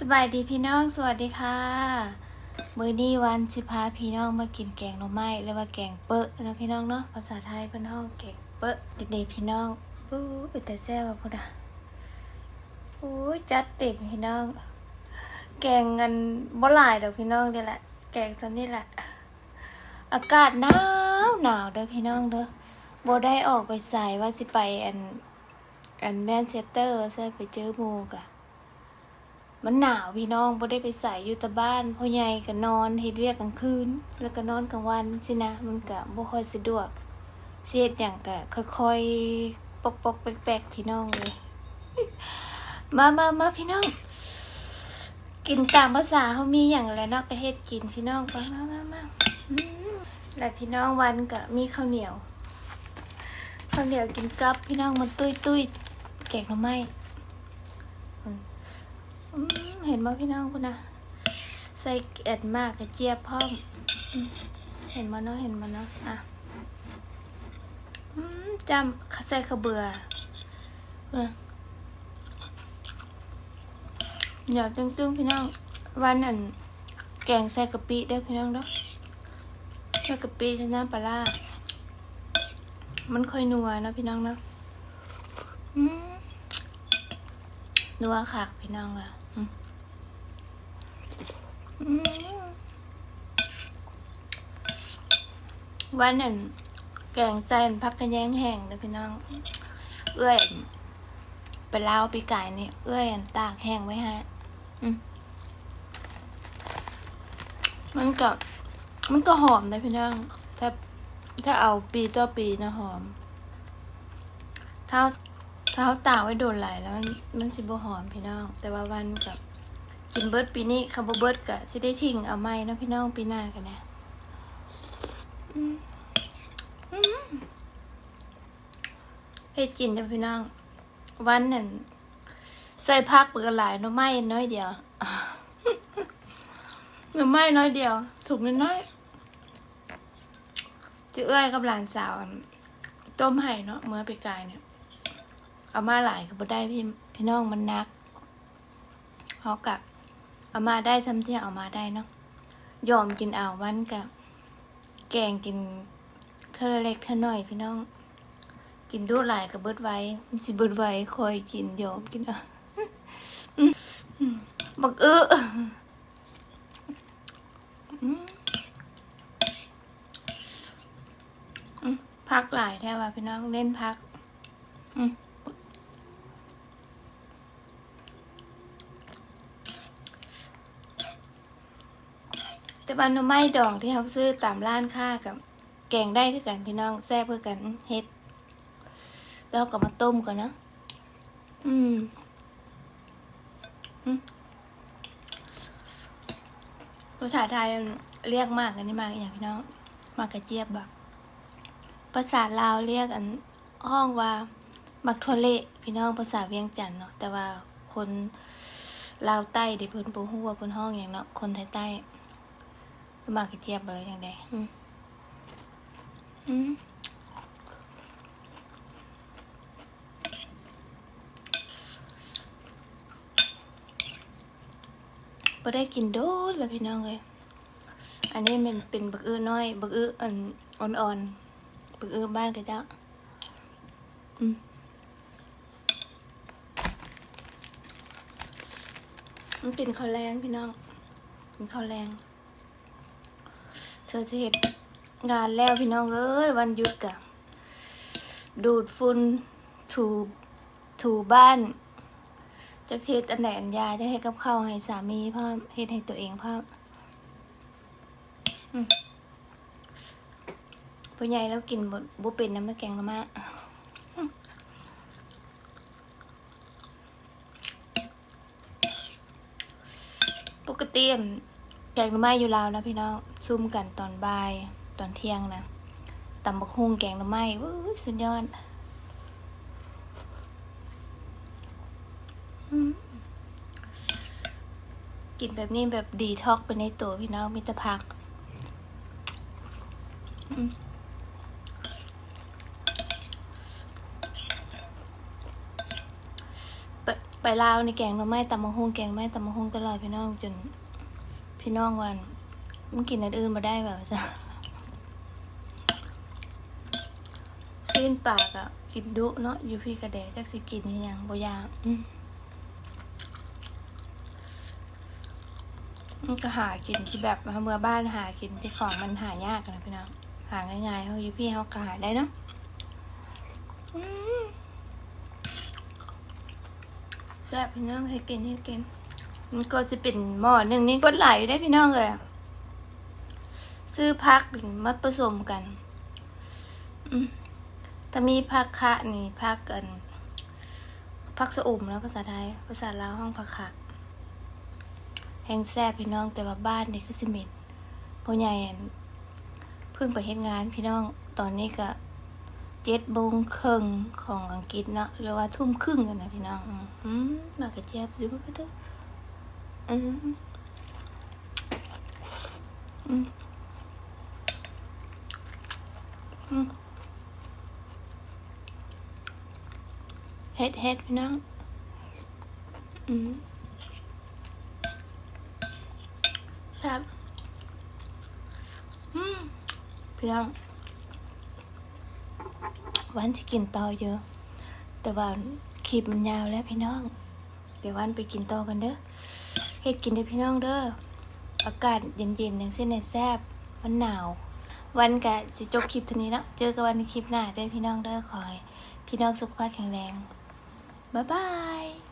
สบายดีพี่น้องสวัสดีค่ะ มื้อนี้วันสิพาพี่น้องมากินแกงหน่อไม้หรือว่าแกงเปอะนะพี่น้องเนาะภาษาไทยเพิ่นห้องแกงเปอะเด็กๆพี่น้องปู้เป็นแต่แซ่บว่ะพุ่นน่ะโอ้จัดเต็มพี่น้อง แกงเงินบ่หลายเด้อพี่น้องนี่แหละ แกงซันนี่แหละ อากาศหนาวหนาวเด้อพี่น้องเด้อบ่ได้ออกไปใสายว่าสิไปอันอันแมนเชสเตอร์ใช่ไปเจอหมู่กะ มันหนาวพี่น้องบ่ได้ไปใส่อยู่แต่บ้านพ่อใหญ่ก็นอนเฮ็ดเวียกกลางคืน แล้วก็นอนกลางวันสินะมันก็บ่ค่อยสะดวกเสียดหยังก็ค่อยๆปอกๆแปลกๆพี่น้องเลยมามามาพี่น้อง กินตามภาษาเฮามีหยังแล้วเนาะก็เฮ็ดกินพี่น้องมามามาแล้วพี่น้องวันก็มีข้าวเหนียวข้าวเหนียวกินกับพี่น้องมันตุ้ยๆแกงหน่อไม้ เห็นไหมพี่น้องคุณนะใส่เอ็ดมากกระเจี๊ยบพร้อมเห็นมาเนาะเห็นมาเนาะอะอืมจำใส่ขาเบือนะเดี๋ยวตึ้งๆพี่น้องวันนั้นแกงใส่กะปิเด้อพี่น้องเด้อใส่กะปิใส่น้ำปลาร้ามันค่อยนัวเนาะพี่น้องเนาะนัวคักพี่น้องอะ วันหนั้นแกงใจนพักกระแยงแห้งนะพี่น้อง เอื้อยไปเล่าวไปไก่นี่เอื้อยอันตากแห้งไว้ให้มันก็มันก็หอมนะพี่น้อง ถ้าถ้าเอาปีต่อปีนะหอมถ้าถ้าเขาตากไว้โดนไหลแล้วมันมันสิบ่หอมพี่น้อง แต่ว่าวันกับ กินเบิร์ดปีนี้คาร์บเบิร์ดกะสิได้ทิ้งเอาไมเนาะพี่น้องปีหน้ากันนะอืมอืมเฮ็ดกินเด้อพี่น้อง วันนั่นใส่ผักเปลือกหลายเนาะไม้น้อยเดียวเนาะไม้น้อยเดียว ถูกน้อยจะเอื้อยกับหลานสาวต้มไห่เนาะเมื่อไปกายเนี่ย เอามาหลายก็บ่ได้พี่พี่น้องมันนักเขากะ เอามาได้ซ้ำที่เอามาได้เนาะยอมกินเอาวันกับแกงกินเท่าเล็กเท่าน้อยพี่น้อง กินดูหลายกับเบิดไว้สิเบิดไว้คอยกินยอมกินเอาอืมอืมบักเออพักหลายแท้ว่าพี่น้องเล่นพัก อืม แต่ บานนไม้ดองที่เขาซื้อตามร้านค้ากับแกงได้คือกันพี่น้องแซ่บคือกันเฮ็ดแล้วเอากลับมาต้มก่อนเนาะอืมอืมภาษาไทยเรียกมากอันนี้มากอย่างพี่น้อง มากกระเจี๊ยบแบบภาษาลาวเรียกอันห้องว่ามักทวเละพี่น้องภาษาเวียงจันทน์เนาะแต่ว่าคนลาวใต้เดี๋ยวเพิ่นบ่ฮู้ว่าเพิ่นห้องอย่างเนาะคนไทยใต้ มากระเทียบอะไรอย่างใดอืมอืมบ่ได้กินโดดแล้วพี่น้องเลยอันนี้มันเป็นบักอื้อน้อยบักอื้ออันอ่อนๆบักอื้อบ้านกระเจ้าอืมมันเป็นข้าวแรงพี่น้องเป็นข้าวแรง เธอสิเห็ดงานแล้วพี่น้องเอ้ยวันหยุดกะดูดฝุ่นถูถูบ้านจักเช็ดอันไหนอันยาจะให้กับข้าวให้สามีพ่อเฮ็ดให้ตัวเองพ่ออืมผู้ใหญ่แล้วกินบ่บ่เป็นน้ำมะแกงละมะปกติอั่นแกงหน่อไม้อยู่ลาวนะพี่น้อง ซุ่มกันตอนบ่าย ตอนเที่ยงนะตำบักฮุงแกงหน่อไม้วู้สุดยอดกินแบบนี้แบบดีท็อกไปในตัวพี่น้องมิตรพักไปลาวในแกงหน่อไม้ตำมะฮุงแกงไม้ตำมะฮุงตลอดพี่น้องจนพี่น้องวัน มันกินอันอื่นมาได้แบบจ้ะสิ้นปากอะกินดุเนาะอยู่พี่กระแดจักสิกินยังบ่ยากมันก็หากินที่แบบเมื่อบ้านหากินที่ของมันหายากนะพี่น้องหาง่ายๆเขาอยู่พี่เขาก็หาได้เนาะแซ่บพี่น้องให้กินให้กิน มันก็จะเป็นหม้อหนึ่งนี่ก็ไหลได้พี่น้องเลยอะ ซื้อพักมาผสมกันถ้ามีผักคะนี่ผักกันผักสะอุ่มแล้วภาษาไทย ภาษาลาวห้องผักคะแห้งแซ่บพี่น้องแต่ว่าบ้านนี่คือสิเมนพ่อใหญ่เพิ่งไปเฮ็ดงานพี่น้องตอนนี้ก็เจ็ดโมงครึ่งของอังกฤษเนาะหรือว่าทุ่มครึ่งกันนะพี่น้อง อืมมากระเจี๊ยบดูไปด้ออืมอืมอืม เฮ็ดเฮ็ดพี่น้องอืมครับอืมพี่น้องวันที่กินต่อเยอะ แต่ว่าคลิปมันยาวแล้วพี่น้อง เดี๋ยววันไปกินต่อกันเด้อเฮ็ดกินเด้อพี่น้องเด้ออากาศเย็นๆอย่างเส้นในแซบมันหนาว วันกะสิจบคลิปเท่านี้เนาะเจอกันวันในคลิปหน้าเด้อพี่น้องเด้อคอย พี่น้องสุขภาพแข็งแรง บ๊ายบาย